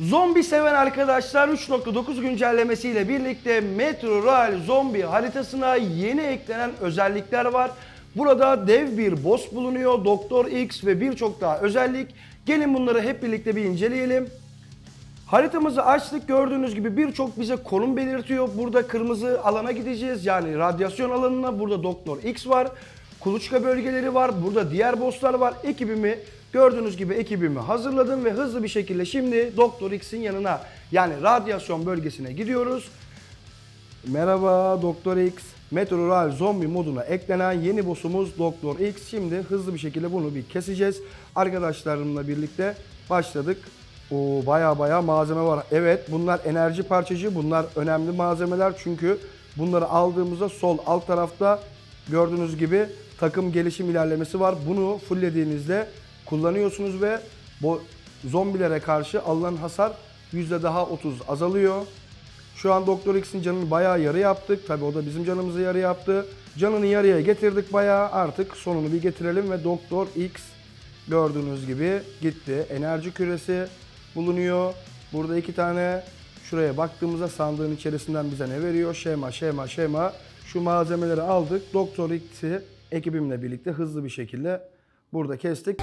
Zombi seven arkadaşlar 3.9 güncellemesiyle birlikte Metro Royal Zombi haritasına yeni eklenen özellikler var. Burada dev bir boss bulunuyor, Doktor X ve birçok daha özellik. Gelin bunları hep birlikte bir inceleyelim. Haritamızı açtık gördüğünüz gibi birçok bize konum belirtiyor. Burada kırmızı alana gideceğiz yani radyasyon alanına. Burada Doktor X var. Kuluçka bölgeleri var. Burada diğer bosslar var. Ekibimi gördüğünüz gibi ekibimi hazırladım ve hızlı bir şekilde şimdi Doktor X'in yanına yani radyasyon bölgesine gidiyoruz. Merhaba Doktor X. Metro Royal Zombie moduna eklenen yeni boss'umuz Doktor X. Şimdi hızlı bir şekilde bunu bir keseceğiz. Arkadaşlarımla birlikte başladık. Oo baya baya malzeme var. Evet bunlar enerji parçacığı. Bunlar önemli malzemeler çünkü bunları aldığımızda sol alt tarafta gördüğünüz gibi takım gelişim ilerlemesi var. Bunu fulllediğinizde kullanıyorsunuz ve bu zombilere karşı alınan hasar yüzde daha 30 azalıyor. Şu an Doktor X'in canını bayağı yarı yaptık. Tabi o da bizim canımızı yarı yaptı. Canını yarıya getirdik bayağı. Artık sonunu bir getirelim ve Doktor X gördüğünüz gibi gitti. Enerji küresi bulunuyor. Burada iki tane şuraya baktığımızda sandığın içerisinden bize ne veriyor? Şema, şema, şema. Şu malzemeleri aldık. Doktor X'i ekibimle birlikte hızlı bir şekilde burada kestik.